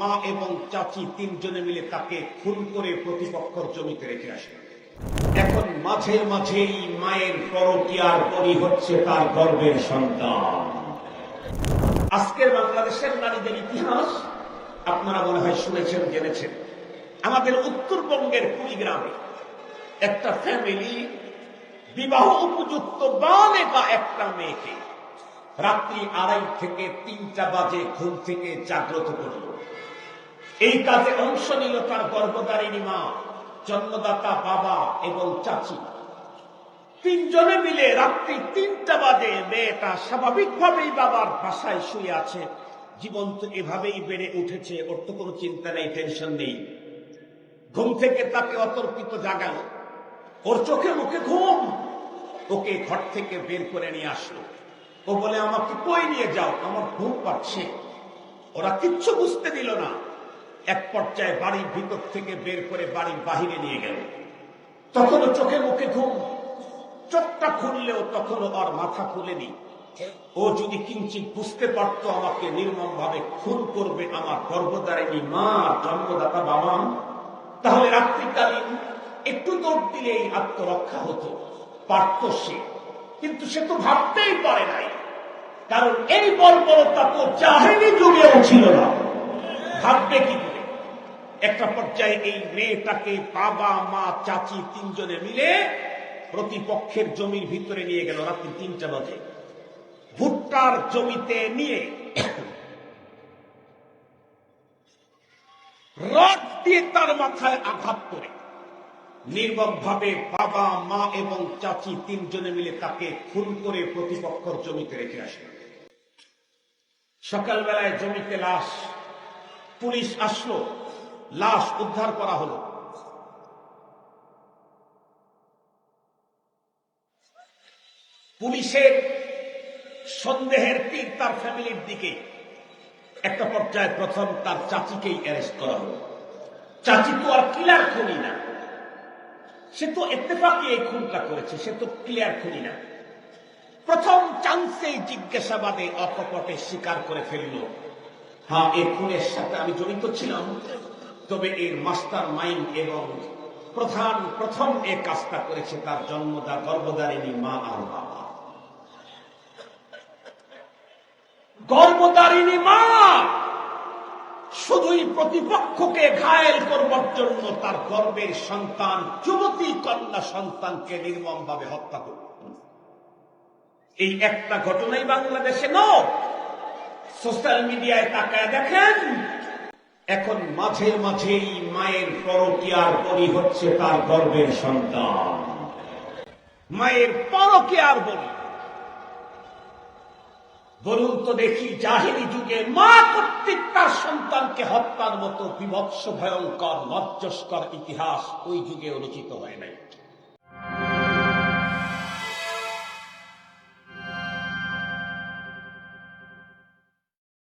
মা এবং চাচি তিনজনে মিলে তাকে খুন করে প্রতিপক্ষর জমিতে রেখে আসে। এখন মাঝে মাঝেই মায়ের পরকিয়ার পরি হচ্ছে তার গর্বের সন্তান। আজকের বাংলাদেশের নারীদের ইতিহাস, আপনারা মনে হয় শুনেছেন, জেনেছেন। আমাদের উত্তরবঙ্গের কুড়িগ্রামে একটা ফ্যামিলি বিবাহ উপযুক্ত বালেকা একটা মেয়েকে রাত্রি আড়াই থেকে তিনটা বাজে ঘুম থেকে জাগ্রত করল। এই কাজে অংশ নিল তার গর্ভধারিণী মা, জন্মদাতা বাবা এবং চাচি। তিনজনে মিলে রাত্রি তিনটা বাজে মেয়েটা স্বাভাবিকভাবেই বাবার বাসায় শুয়ে আছে। জীবন তো এভাবেই বেড়ে উঠেছে, ওর তো কোনো চিন্তা নেই টেনশন নেই। ঘুম থেকে তাকে অতর্কিত জাগালো। ওর চোখে মুখে ঘুম। ওকে ঘর থেকে বের করে নিয়ে আসলো। ও বলে, আমাকে কই নিয়ে যাও? আমার ঘুম পাচ্ছে। ওরা কিচ্ছু বুঝতে দিল না। এক পর্যায়ে বাড়ির ভিতর থেকে বের করে বাড়ির বাহিরে নিয়ে গেল। তখনও চোখে মুখে ঘুম। চোখটা খুললেও তখনও আর মাথা খুলেনি। ও যদি কিঞ্চিত বুঝতে পারত আমাকে নির্মম ভাবে খুন করবে আমার গর্ভধারিণী মা, জন্মদাতা বাবা, তাহলে রাত্রিকালীন একটু দৌড় দিলেই আত্মরক্ষা হতো। পারত সে। কিন্তু সে তো ভাবতেই পারে নাই। কারণ এই বর্বরতা তো জাহেনি যুগেও ছিল না। ভাববে কি একটা পর্যায়ে এই মেয়েটাকে বাবা, মা, চাচি তিনজনে মিলে প্রতিপক্ষের জমির ভিতরে নিয়ে গেল রাত্রি তিনটা বাজে। ভুট্টার জমিতে নিয়ে রড দিয়ে তার মাথায় আঘাত করে। নির্মম ভাবে বাবা, মা এবং চাচি তিনজনে মিলে তাকে খুন করে প্রতিপক্ষর জমিতে রেখে আসে। সকালবেলায় জমিতে লাশ পুলিশ আসলো। লাশ উদ্ধার করা হলো। পুলিশের সন্দেহের তীর তার ফ্যামিলির দিকে। একটা পর্যায়ে প্রথম তার চাচিকেই অ্যারেস্ট করা হলো। চাচি তো আর কিলার খুনি না। সে তো এত্তেফাকে এই খুনটা করেছে, সে তো ক্লিয়ার খুনি না। প্রথম চান্সে জিজ্ঞাসাবাদে অকপটে স্বীকার করে ফেলল হ্যাঁ এই খুনের সাথে আমি জড়িত ছিলাম। তবে এর মাস্টার মাইন্ড এবং প্রধান, প্রথম এ কাজটা করেছে তার জন্মদা, গর্ভধারিণী মা আর বাবা। গর্ভধারিণী মা! শুধুই প্রতিপক্ষকে ঘায়েল করবার জন্য তার গর্বের সন্তান, যুবতী কন্যা সন্তানকে নির্মম ভাবে হত্যা করল। এই একটা ঘটনাই বাংলাদেশে ন সোশ্যাল মিডিয়ায় তাকায় দেখেন এখন মাঝে মাঝেই মায়ের পরকিয়ার বলি হচ্ছে তার গর্বের সন্তান। মায়ের পরকিয়ার বলি। বলুন তো দেখি জাহিরি যুগে মা কর্তৃক তার সন্তানকে হত্যার মতো বিভৎস, ভয়ঙ্কর লজ্জস্কর ইতিহাস ওই যুগে রচিত হয় নাই।